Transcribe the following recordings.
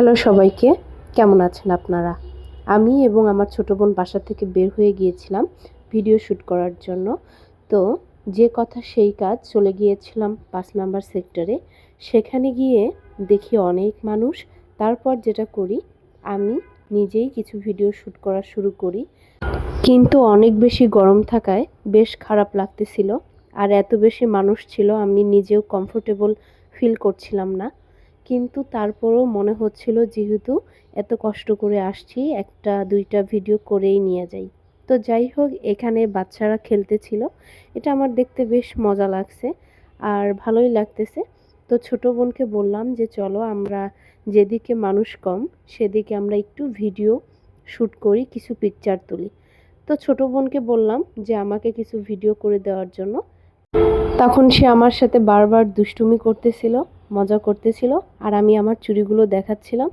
Hello সবাইকে, কেমন আছেন আপনারা? আমি এবং আমার ছোট বোন বাসা থেকে বের হয়ে গিয়েছিলাম ভিডিও শ্যুট করার জন্য। তো যে কথা সেই কাজ, চলে গিয়েছিলাম পাঁচ নাম্বার সেক্টরে। সেখানে গিয়ে দেখি অনেক মানুষ। তারপর যেটা করি, আমি নিজেই কিছু ভিডিও শ্যুট করা শুরু করি। কিন্তু অনেক বেশি গরম থাকায় বেশ খারাপ লাগতেছিল। আর এত বেশি মানুষ ছিল, আমি নিজেও কমফোর্টেবল ফিল করছিলাম না। কিন্তু তারপরও মনে হচ্ছিল যেহেতু এত কষ্ট করে আসছি, একটা, দুইটা ভিডিও করেই নিয়ে যাই। তো যাই হোক, এখানে বাচ্চারা খেলতেছিল। এটা আমার দেখতে বেশ মজা লাগছে আর ভালোই লাগতেছে। তো ছোট বোনকে বললাম যে, চলো আমরা যেদিকে মানুষ কম, সেদিকে আমরা একটু ভিডিও শ্যুট করি, কিছু পিকচার তুলি। তো ছোট বোনকে বললাম যে, আমাকে কিছু ভিডিও করে দেওয়ার জন্য। তখন সে আমার সাথে বারবার দুষ্টুমি করতেছিল। মজা করতেছিল আর আমি আমার চুড়িগুলো দেখাচ্ছিলাম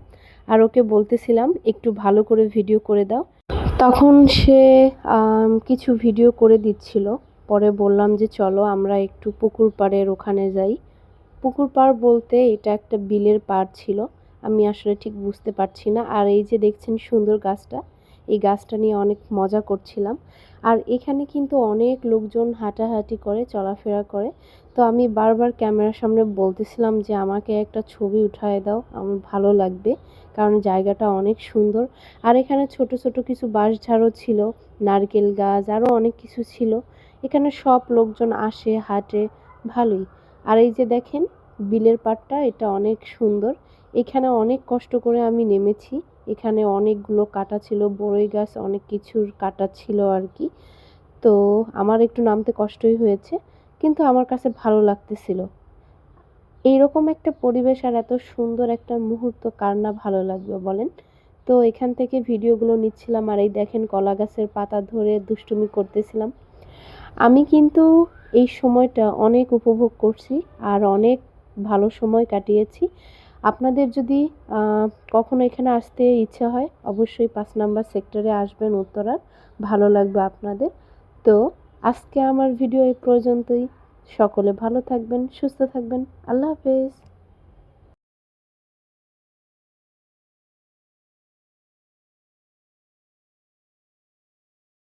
আর ওকে বলতেছিলাম, একটু ভালো করে ভিডিও করে দাও। তখন সে কিছু ভিডিও করে দিচ্ছিল। পরে বললাম যে, চলো আমরা একটু পুকুর পাড়ের ওখানে যাই। পুকুর পাড় বলতে এটা একটা বিলের পাড় ছিল। আমি আসলে ঠিক বুঝতে পারছি না। আর এই যে দেখছেন সুন্দর গাছটা এই গাছটা নিয়ে অনেক মজা করছিলাম। আর এখানে কিন্তু অনেক লোকজন হাঁটাহাঁটি করে, চলাফেরা করে। তো আমি বারবার ক্যামেরার সামনে বলতেছিলাম যে, আমাকে একটা ছবি উঠায় দাও, আমার ভালো লাগবে। কারণ জায়গাটা অনেক সুন্দর। আর এখানে ছোট ছোট কিছু বাঁশঝাড়ও ছিল, নারকেল গাছ, আরও অনেক কিছু ছিল। এখানে সব লোকজন আসে, হাঁটে, ভালোই। আর এই যে দেখেন, বিলের পাড়টা, এটা অনেক সুন্দর। এখানে অনেক কষ্ট করে আমি নেমেছি। এখানে অনেকগুলো কাটা ছিল, বড়ই গাছ, অনেক কিছুর কাটা ছিল আর কি। তো আমার একটু নামতে কষ্টই হয়েছে, কিন্তু আমার কাছে ভালো লাগতেছিল। এইরকম একটা পরিবেশ আর এত সুন্দর একটা মুহূর্ত, কার না ভালো লাগবে বলেন? তো এখান থেকে ভিডিওগুলো নিচ্ছিলাম আর এই দেখেন কলা গাছের পাতা ধরে দুষ্টুমি করতেছিলাম। আমি কিন্তু এই সময়টা অনেক উপভোগ করছি আর অনেক ভালো সময় কাটিয়েছি। আপনাদের যদি কখনো এখানে আসতে ইচ্ছা হয়, অবশ্যই পাঁচ নাম্বার সেক্টরে আসবেন উত্তরার ভালো লাগবে আপনাদের। তো, আজকে আমার ভিডিও এই পর্যন্তই। সকলে ভালো থাকবেন, সুস্থ থাকবেন। আল্লাহ হাফেজ।